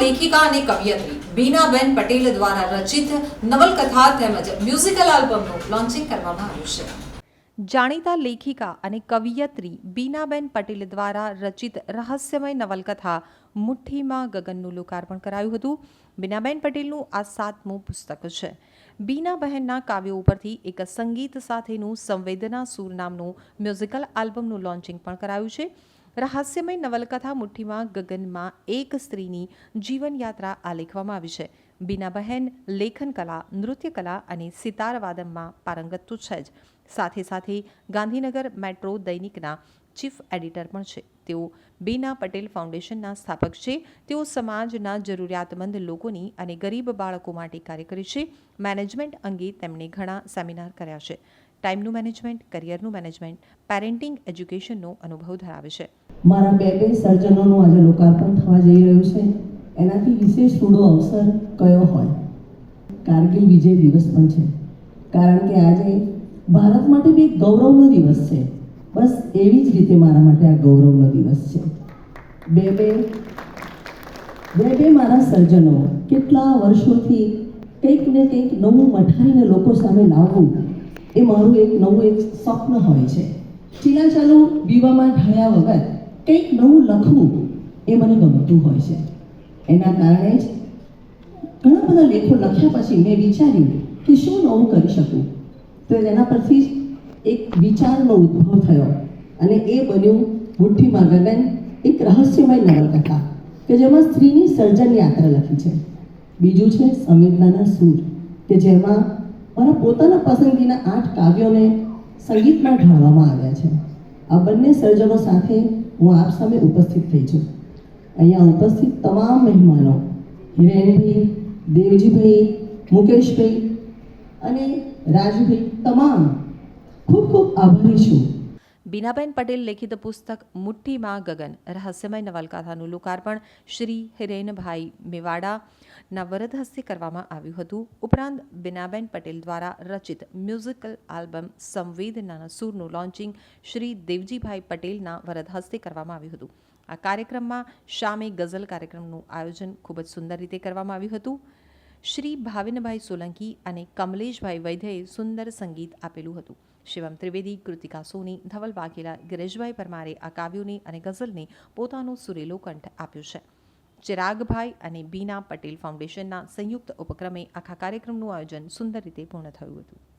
લેખિકા અને કવિયત્રી બીનાબેન પટેલ દ્વારા રચિત નવલકથા તેમજ મ્યુઝિકલ આલ્બમનું લોન્ચિંગ કરવામાં આવ્યું છે. જાણીતા લેખિકા અને કવિયત્રી બીનાબેન પટેલ દ્વારા રચિત રહસ્યમય નવલકથા મુઠ્ઠીમાં ગગનનું લોકાર્પણ કરાયું હતું. બીનાબેન પટેલનું આ સાતમું પુસ્તક છે. બીનાબહેનના કાવ્યો ઉપરથી એક સંગીત સાથેનું સંવેદના સૂર નામનું મ્યુઝિકલ આલ્બમનું લોન્ચિંગ પણ કરાયું છે. રહસ્યમય નવલકથા મુઠ્ઠીમાં ગગનમાં એક સ્ત્રીની જીવનયાત્રા આલેખવામાં આવી છે. બીનાબહેન લેખન કલા નૃત્ય કલા અને સિતારવાદનમાં પારંગત તો છે જ. સાથે સાથે ગાંધીનગર મેટ્રો દૈનિકના ચીફ એડિટર પણ છે. તેઓ બીના પટેલ ફાઉન્ડેશનના સ્થાપક છે. તેઓ સમાજના જરૂરિયાતમંદ લોકોની અને ગરીબ બાળકો માટે કાર્ય કરે છે. મેનેજમેન્ટ અંગે તેમણે ઘણા સેમિનાર કર્યા છે. ટાઈમનું મેનેજમેન્ટ, કરિયરનું મેનેજમેન્ટ, પેરેન્ટિંગ, એજ્યુકેશનનો અનુભવ ધરાવે છે. મારા બે બે સર્જનોનું આજે લોકાર્પણ થવા જઈ રહ્યું છે. એનાથી વિશેષ થોડો અવસર કયો હોય? કારગિલ વિજય દિવસ પણ છે. કારણ કે આજે ભારત માટે બી ગૌરવનો દિવસ છે. બસ એવી જ રીતે મારા માટે આ ગૌરવનો દિવસ છે. બે બે બે બે મારા સર્જનો કેટલા વર્ષોથી કંઈક ને કંઈક નવું મઠાઈને લોકો સામે લાવવું એ મારું એક નવું એક સ્વપ્ન હોય છે. ચીલાચાલુ દીવામાં ઢળ્યા વગર કંઈક નવું લખવું એ મને ગમતું હોય છે. એના કારણે જ ઘણા બધા લેખો લખ્યા પછી મેં વિચાર્યું કે શું નવું કરી શકું. તો એના પરથી એક વિચારનો ઉદ્ભવ થયો અને એ બન્યું મુઠ્ઠીમાં ગગન એક રહસ્યમય નવલકથા કે જેમાં સ્ત્રીની સર્જન યાત્રા લખી છે. બીજું છે સંવેદનાના સૂર કે જેમાં મારા પોતાના પસંદગીના આઠ કાવ્યોને સંગીતમાં ઢાળવામાં આવ્યા છે. આ બંને સર્જનો સાથે હું આપ સામે ઉપસ્થિત થઈ છું. અહીંયા ઉપસ્થિત તમામ મહેમાનો, હિરેનભાઈ, દેવજીભાઈ, મુકેશભાઈ અને રાજુભાઈ તમામ ખૂબ ખૂબ આભારી છું. બીનાબેન પટેલ લેખિત પુસ્તક મુઠ્ઠીમાં ગગન. રહસ્યમય નવલકથાનું લોકાર્પણ શ્રી હિરેનભાઈ મેવાડાના વરદ હસ્તે કરવામાં આવ્યું હતું. ઉપરાંત બીનાબેન પટેલ દ્વારા રચિત મ્યુઝિકલ આલ્બમ સંવેદનાના સૂરનું લોન્ચિંગ શ્રી દેવજીભાઈ પટેલના વરદ હસ્તે કરવામાં આવ્યું હતું. આ કાર્યક્રમમાં શામે ગઝલ કાર્યક્રમનું આયોજન ખૂબ જ સુંદર રીતે કરવામાં આવ્યું હતું. શ્રી ભાવિનભાઈ સોલંકી અને કમલેશભાઈ વૈદ્યએ સુંદર સંગીત આપેલું હતું. શિવમ ત્રિવેદી, કૃતિકા સોની, ધવલ વાઘેલા, ગિરેશભાઈ પરમારે આ કાવ્યોને અને ગઝલને પોતાનો સુરેલો કંઠ આપ્યો છે. ચિરાગભાઈ અને બીના પટેલ ફાઉન્ડેશનના સંયુક્ત ઉપક્રમે આખા કાર્યક્રમનું આયોજન સુંદર રીતે પૂર્ણ થયું હતું.